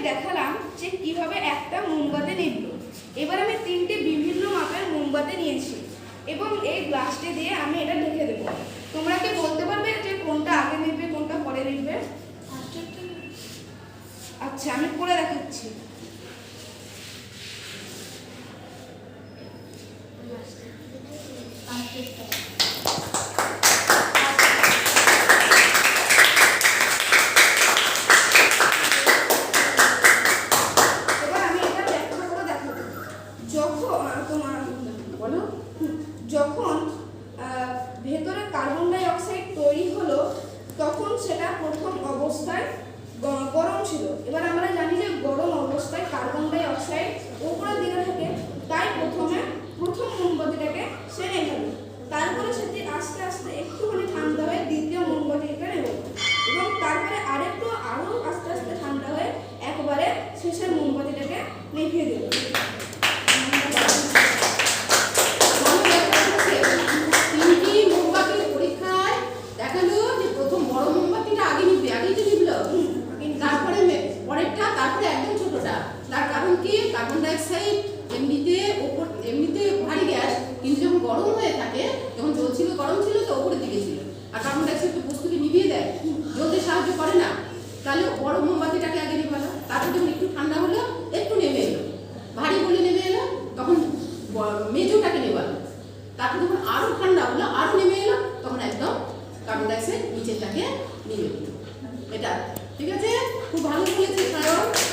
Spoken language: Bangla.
কীভাবে একটা মোমবাতি নিব এবার আমি তিনটে বিভিন্ন মাপের মোমবাতি নিয়েছি এবং এই গ্লাসটি দিয়ে আমি এটা ঢেকে দেবো। তোমরা কি বলতে পারবে যে কোনটা আগে নিবে কোনটা পরে নিবে আচ্ছা আমি করে দেখাচ্ছি এবার আমি এটা ব্যাখ্যা করে দেখাবো যখন তোমার, বলো। যখন ভেতরে কার্বন ডাই অক্সাইড তৈরি হলো, তখন সেটা প্রথম অবস্থায় গরম ছিল। এবার আমরা জানি যে গরম অবস্থায় কার্বন ডাই অক্সাইড উপরের দিকে থাকে, তাই প্রথমে, প্রথম মোমবাতিটাকে সে নেভাবে তারপরে সেটি আস্তে আস্তে একটুখানি ঠান্ডা হয়ে দ্বিতীয় মোমবাতিটা নেব। এবং তারপরে আরেকটু আরও আস্তে আস্তে ঠান্ডা হয়ে একবারে শেষের মোমবাতিটাকে নিভিয়ে দেবে তিনটি মোমবাতির পরীক্ষায় দেখাল যে প্রথম বড় মোমবাতিটা আগে নিবে আগেই তো নিবলো তারপরে মে- পরেরটা তারপরে একদম ছোটটা তার কার্বন ডাইঅক্সাইড এমনিতে ওপর এমনিতে ভারী গ্যাস কিন্তু যখন গরম হয়ে থাকে, যখন জ্বলছিল গরম ছিল, তো ওপরের দিকে ছিল। আর কার্বন ডাইঅক্সাইড তো বস্তুকে নিভিয়ে দেয় জ্বলতে সাহায্য করে না। তাহলে বড় মোমবাতিটাকে আগে নিভালো, তারপর যখন একটু ঠান্ডা হলো, একটু নেমে এলো। ভারী বলে নেমে এলো, তখন মেজোটাকে নেবালো। তারপর যখন আরও ঠান্ডা হলো, আরও নেমে এলো, তখন একদম কার্বন ডাইঅক্সাইড নিচেরটাকে এলো এটা, ঠিক আছে? খুব ভালো বলেছে সায়ন।